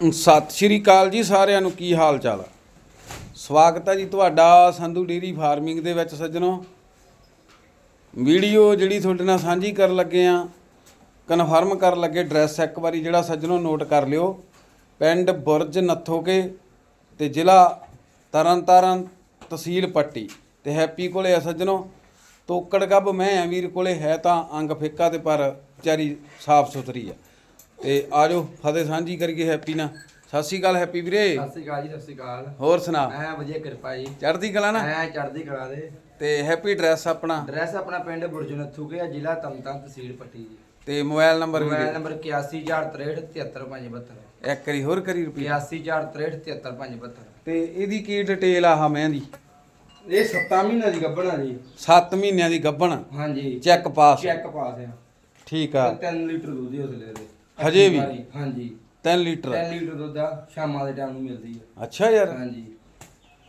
ਸਤਿ ਸ਼੍ਰੀ ਅਕਾਲ ਜੀ ਸਾਰਿਆਂ ਨੂੰ, ਕੀ ਹਾਲ ਚਾਲ? ਆ ਸਵਾਗਤ ਹੈ ਜੀ ਤੁਹਾਡਾ ਸੰਧੂ ਡੇਰੀ ਫਾਰਮਿੰਗ ਦੇ ਵਿੱਚ ਸੱਜਣੋ। ਵੀਡੀਓ ਜਿਹੜੀ ਤੁਹਾਡੇ ਨਾਲ ਸਾਂਝੀ ਕਰਨ ਲੱਗੇ ਆ ਕਨਫਰਮ ਕਰਨ ਲੱਗੇ ਐਡਰੈਸ ਇੱਕ ਵਾਰੀ ਜਿਹੜਾ ਸੱਜਣੋ ਨੋਟ ਕਰ ਲਿਓ। ਪਿੰਡ ਬੁਰਜ ਨੱਥੋਕੇ ਤੇ ਜ਼ਿਲ੍ਹਾ ਤਰਨਤਾਰਨ ਤਹਿਸੀਲ ਪੱਟੀ। ਤੇ ਹੈਪੀ ਕੋਲੇ ਆ ਸੱਜਣੋ। ਤੋਕੜ ਗੱਬ ਮੈਂ ਆ, ਵੀਰ ਕੋਲੇ ਹੈ ਤਾਂ ਅੰਗ ਫਿੱਕਾ ਤੇ ਪਰ ਵਿਚਾਰੀ ਸਾਫ਼ ਸੁਥਰੀ ਆ। ਤੇ ਆਜੋ ਫਤਿਹ ਸਾਂਝੀ ਕਰੀਏ ਹੈਪੀ ਨਾਲ। ਸਤਿ ਸ਼੍ਰੀ ਅਕਾਲ ਹੈਪੀ ਵੀਰੇ। ਸਤਿ ਸ਼੍ਰੀ ਅਕਾਲ ਜੀ ਸਤਿ ਸ਼੍ਰੀ ਅਕਾਲ। ਹੋਰ ਸੁਣਾ। ਐ ਵਧੀਆ ਕਿਰਪਾ ਜੀ। ਚੜ੍ਹਦੀ ਕਲਾ ਨਾ? ਐ ਚੜ੍ਹਦੀ ਕਲਾ ਦੇ। ਤੇ ਹੈਪੀ ਐਡਰੈਸ ਆਪਣਾ? ਐਡਰੈਸ ਆਪਣਾ ਪਿੰਡ ਬੁਰਜ ਨੱਥੂਕੇ ਆ ਜ਼ਿਲ੍ਹਾ ਤਮਤਨ ਤਹਿਸੀਲ ਪੱਟੀ ਜੀ। ਤੇ ਮੋਬਾਈਲ ਨੰਬਰ ਮੋਬਾਈਲ ਵੀਰੇ ਨੰਬਰ 8143373572 ਇੱਕ ਵਾਰੀ ਹੋਰ ਕਰੀ ਰਿਪੀਟ 8143373572 ਤੇ ਇਹਦੀ ਕੀ ਡਿਟੇਲ ਆ ਹਮਿਆਂ ਦੀ ਇਹ 7 ਮਹੀਨਿਆਂ ਦੀ ਗੱਭਣਾ ਜੀ। 7 ਮਹੀਨਿਆਂ ਦੀ ਗੱਭਣ। ਹਾਂਜੀ। ਚੈੱਕ ਪਾਸ ਚੈੱਕ ਪਾਸ ਆ। ਠੀਕ ਆ। 3 ਲੀਟਰ ਦੁੱਧ ਹੀ ਉਸਲੇ ਦੇ। ਹਜੇ ਵੀ? ਹਾਂਜੀ 3 ਲੀਟਰ? 3 ਲੀਟਰ ਦੁੱਧ ਆ ਸ਼ਾਮਾਂ ਦੇ ਟਾਈਮ ਨੂੰ ਮਿਲਦੀ ਆ। ਅੱਛਾ ਯਾਰ। ਹਾਂਜੀ।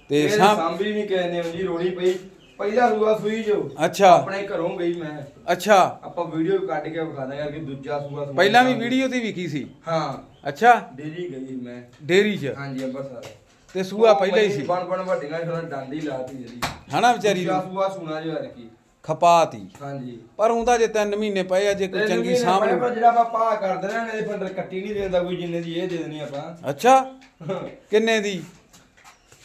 ਤੇ ਇਹ ਸਾਂਭੀ ਨਹੀਂ ਕਹਿੰਦੇ ਜੀ ਰੋਣੀ ਪਈ। ਪਹਿਲਾ ਸੂਆ ਸੂਈ ਜੋ। ਅੱਛਾ। ਆਪਣੇ ਘਰੋਂ ਗਈ ਮੈਂ। ਅੱਛਾ। ਆਪਾਂ ਵੀਡੀਓ ਕੱਢ ਕੇ ਵਿਖਾ ਦਾਂਗੇ ਕਿ ਦੂਜਾ ਸੂਆ ਸੂਆ ਪਹਿਲਾਂ ਵੀ ਵੀਡੀਓ ਤੇ ਵਿਖੀ ਸੀ? ਹਾਂ। ਅੱਛਾ। ਡੇਰੀ ਗਈ ਮੈਂ। ਡੇਰੀ 'ਚ? ਹਾਂਜੀ ਅੰਬਰਸਰ। ਤੇ ਸੂਆ ਪਹਿਲਾਂ ਹੀ ਸੀ? ਬਣ ਬਣ ਵੱਡੀਆਂ ਥੋੜਾ ਡਾਂਡੀ ਲਾਤੀ ਜਿਹੜੀ ਹਨਾ ਵਿਚਾਰੀ ਦੂਜਾ ਨੂੰ? ਸੂਆ ਸੁਣਾ ਜੋ ਯਾਰ ਕੀ ਖਪਾਤੀ। ਹਾਂਜੀ। ਪਰ ਹੁੰਦਾ ਜੇ 3 ਮਹੀਨੇ ਪਏ ਆ ਜੇ ਕੋਈ ਚੰਗੀ ਲਊ ਜਿਹੜਾ ਆਪਾਂ ਪਾ ਕਰ ਦੇਣਾ ਇਹਦੇ ਪੰਦਰ ਕੱਟੀ ਨਹੀਂ ਦਿੰਦਾ ਕੋਈ ਜਿੰਨੇ ਦੀ ਇਹ ਦੇ ਦੇਣੀ ਆਪਾਂ। ਅੱਛਾ। ਕਿੰਨੇ ਦੀ?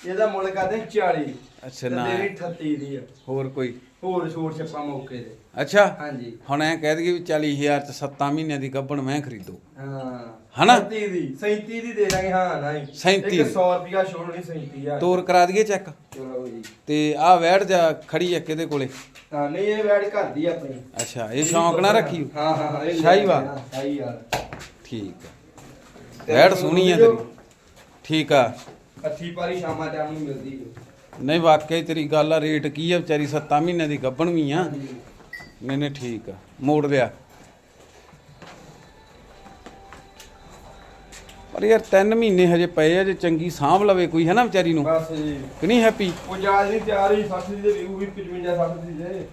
ਇਹਦਾ ਮੁੱਲ ਕਰਦੇ 40 ਅੱਛਾ ਨਾ। ਤੇਰੀ 38 ਦੀ ਆ। ਹੋਰ ਕੋਈ? ਹੋਰ ਛੋਟ ਛੱਪਾ ਮੌਕੇ ਤੇ ਅੱਛਾ। ਹਾਂਜੀ। ਹੁਣ ਐ ਕਹਿ ਦਈਏ ਵੀ 40000 ਚ 7 ਮਹੀਨਿਆਂ ਦੀ ਗੱਭਣ ਮੈਂ ਖਰੀਦੂ। ਹਾਂ। ਹਨਾ? 37 ਦੀ। 37 ਦੀ ਦੇ ਦਾਂਗੇ ਹਾਂ ਨਹੀਂ। 37 ਇੱਕ 100 ਰੁਪਿਆ ਛੋੜ ਨਹੀਂ 37000 ਤੋਰ ਕਰਾ ਦਈਏ ਚੈੱਕ? ਚਲੋ ਜੀ। ਤੇ ਆਹ ਵੈੜ ਜਾ ਖੜੀ ਐ ਕਿਹਦੇ ਕੋਲੇ? ਹਾਂ ਨਹੀਂ ਇਹ ਵੈਡ ਘਰ ਦੀ ਆ ਆਪਣੀ। ਅੱਛਾ ਇਹ ਸ਼ੌਂਕ ਨਾ ਰੱਖੀ। ਹਾਂ ਹਾਂ ਹਾਂ ਇਹ ਸ਼ਾਹੀਵਾਲ। ਸ਼ਾਹੀਵਾਲ ਠੀਕ ਆ ਵੈੜ ਸੋਹਣੀ ਆ ਤੇਰੀ। ਠੀਕ ਆ। ਅੱਠੀ ਪਾਰੀ ਸ਼ਾਮਾਂ ਟਾਈਮ ਨੂੰ ਮਿਲਦੀ ਹੈ ਨਹੀਂ ਵਾਕਈ ਤੇਰੀ ਗੱਲ ਆ ਰੇਟ ਕੀ ਆ ਵਿਚਾਰੀ 7 ਮਹੀਨਿਆਂ ਦੀ ਗੱਭਣ ਵੀ ਆ। ਨਹੀਂ ਨਹੀਂ ਠੀਕ ਆ ਮੋੜ ਲਿਆ। ਪਰ ਯਾਰ 3 ਮਹੀਨੇ ਹਜੇ ਪਏ ਆ ਜੇ ਚੰਗੀ ਸਾਂਭ ਲਵੇ ਕੋਈ ਹੈ ਨਾ ਵਿਚਾਰੀ ਨੂੰ? ਬਸ ਜੀ। ਕਿ ਨਹੀਂ ਹੈਪੀ ਉਹ ਜਾਜ ਨਹੀਂ ਤਿਆਰ ਹੀ 60 ਦੀ ਦੇ ਵੀ 55 60 ਦੀ ਦੇ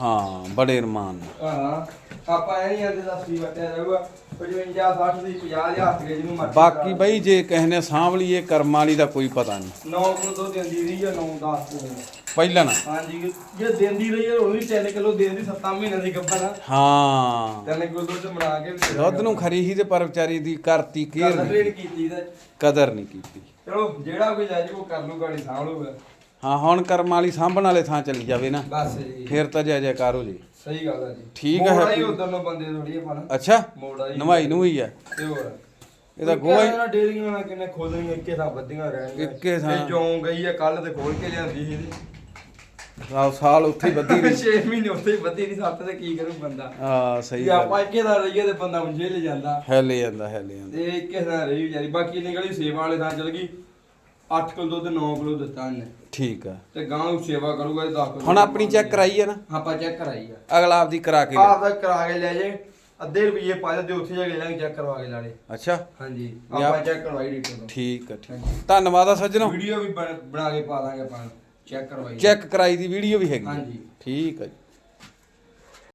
ਹਾਂ ਬੜੇ ਅਰਮਾਨ ਨਾਲ। ਹਾਂ ਆਪਾਂ ਐ ਨਹੀਂ 10 ਦੀ ਵਟਿਆ ਜਾਊਗਾ 55 60 ਦੀ 50 ਦੇ ਹੱਥ ਕੇ ਜਿਹਨੂੰ ਮਰਜ਼ੀ ਬਾਕੀ ਬਈ ਜੇ ਕਿਸੇ ਨੇ ਸਾਂਭ ਲਈਏ ਕਰਮ ਵਾਲੀ ਦਾ ਕੋਈ ਪਤਾ ਨਹੀਂ। 9 ਕਿਲੋ ਦੁੱਧ ਦਿੰਦੀ ਰਹੀ ਜਾਂ 9 10 ਕਿਲੋ? ਪਹਿਲਾਂ ਨਾ। ਹਾਂਜੀ ਜੇ ਦਿੰਦੀ ਰਹੀ ਹੈ ਹੁਣ ਵੀ 3 ਕਿਲੋ ਦੇਂਦੀ 7 ਮਹੀਨਿਆਂ ਦੀ ਗੱਭਾ ਨਾ ਹਾਂ। 3 ਕਿਲੋ ਦੁੱਧ ਬਣਾ ਕੇ ਦੁੱਧ ਨੂੰ ਖਰੀ ਹੀ ਤੇ ਪਰ ਵਿਚਾਰੀ ਦੀ ਕਰਤੀ ਨਹੀਂ ਕੀਤੀ। ਤੇ। ਕਦਰ ਨਹੀਂ ਕੀਤੀ। ਚਲੋ ਜਿਹੜਾ ਕੋਈ ਲੈ ਉਹ ਕਰ ਲੂ ਗਾੜੀ ਸਾਂਭ ਲੂਗਾ ਹਾਂ ਹੁਣ ਕਰਮ ਵਾਲੀ ਸਾਂਭਣ ਵਾਲੇ ਥਾਂ ਚਲੀ ਜਾਵੇ ਨਾ। ਬਸ ਜੀ। ਫਿਰ ਤਾਂ ਜੈ ਜੈਕਾਰ ਹੋ ਜੇ। ਸਹੀ ਗੱਲ ਹੈ ਜੀ। ਠੀਕ ਹੈ, ਮੋੜ happy- ਉਧਰ ਨੂੰ ਬੰਦੇ ਥੋੜੀ ਆਪਾਂ ਨਾ। ਅੱਛਾ ਮੋੜ ਆਈ। ਨਵਾਈ ਨੂੰ ਹੀ ਆ। ਤੇ ਹੋਰ। ਇਹਦਾ ਗੋਹਾ ਹੀ- ਡੇਰੀਆਂ ਨਾਲ ਕਿੰਨੇ ਖੋਲਣੀਆਂ ਇੱਕੇ ਥਾਂ ਬੱਦੀਆਂ ਰਹਿਣਗੀਆਂ। ਇੱਕੇ ਥਾਂ। ਇਹ ਜੋਂ ਗਈ ਆ ਕੱਲ ਤੇ ਖੋਲ ਕੇ ਲਿਆਂਦੀ ਸੀ ਸਾਲ ਸਾਲ ਉੱਥੇ ਹੀ ਬੱਦੀ ਰਹੀ। 6 ਮਹੀਨੇ ਉੱਥੇ ਹੀ ਬੱਦੀ ਨਹੀਂ ਸੱਤ ਤੇ ਕੀ ਕਰੂ ਬੰਦਾ। ਆ ਸਹੀ ਗੱਲ। ਆਪਾਂ ਇੱਕੇ ਥਾਂ ਰਹੀਏ ਤੇ ਬੰਦਾ ਮੁੰਝੇ ਲੈ ਜਾਂਦਾ। ਹੈ ਲੈ ਜਾਂਦਾ ਹੈ ਲੈ ਜਾਂਦਾ। ਤੇ ਇੱਕੇ ਥਾਂ ਰਹੀ ਵਿਚਾਰੀ। ਬਾਕੀ ਨਿਕਲੀ ਸੇਵਾ ਵਾਲੇ ਥਾਂ ਚਲ ਗਈ। 8 ਕਿਲੋ ਦੁੱਧ 9 ਕਿਲੋ ਦਿੱਤਾ ਇਹਨੇ। ਠੀਕ ਆ। ਤੇ ਗਾਂ ਨੂੰ ਸੇਵਾ ਕਰੂਗਾ ਤੇ 10 ਕਿਲੋ ਹੁਣ ਆਪਣੀ ਚੈੱਕ ਕਰਾਈ ਆ ਨਾ? ਆਪਾਂ ਚੈੱਕ ਕਰਾਈ ਆ। ਅਗਲਾ ਆਪਦੀ ਕਰਾ ਕੇ ਆਪ ਦਾ ਕਰਾ ਕੇ ਲੈ ਜੇ ਅੱਧੇ ਰੁਪਏ ਪਾ ਦੇ ਉੱਥੇ ਜਾ ਕੇ ਲੈ ਚੈੱਕ ਕਰਵਾ ਕੇ ਲਾੜੇ ਅੱਛਾ। ਹਾਂਜੀ ਆਪਾਂ ਚੈੱਕ ਕਰਵਾਈ ਡੀਟੋ ਤੋਂ। ਠੀਕ ਆ ਠੀਕ। ਧੰਨਵਾਦ ਆ ਸੱਜਣੋ। ਵੀਡੀਓ ਵੀ ਬਣ- ਬਣਾ ਕੇ ਪਾ ਦਾਂਗੇ ਆਪਾਂ ਚੈੱਕ ਕਰਵਾਈ। ਚੈੱਕ ਕਰਾਈ ਦੀ ਵੀਡੀਓ ਵੀ ਹੈਗੀ ਆ। ਹਾਂਜੀ। ਠੀਕ ਆ ਜੀ।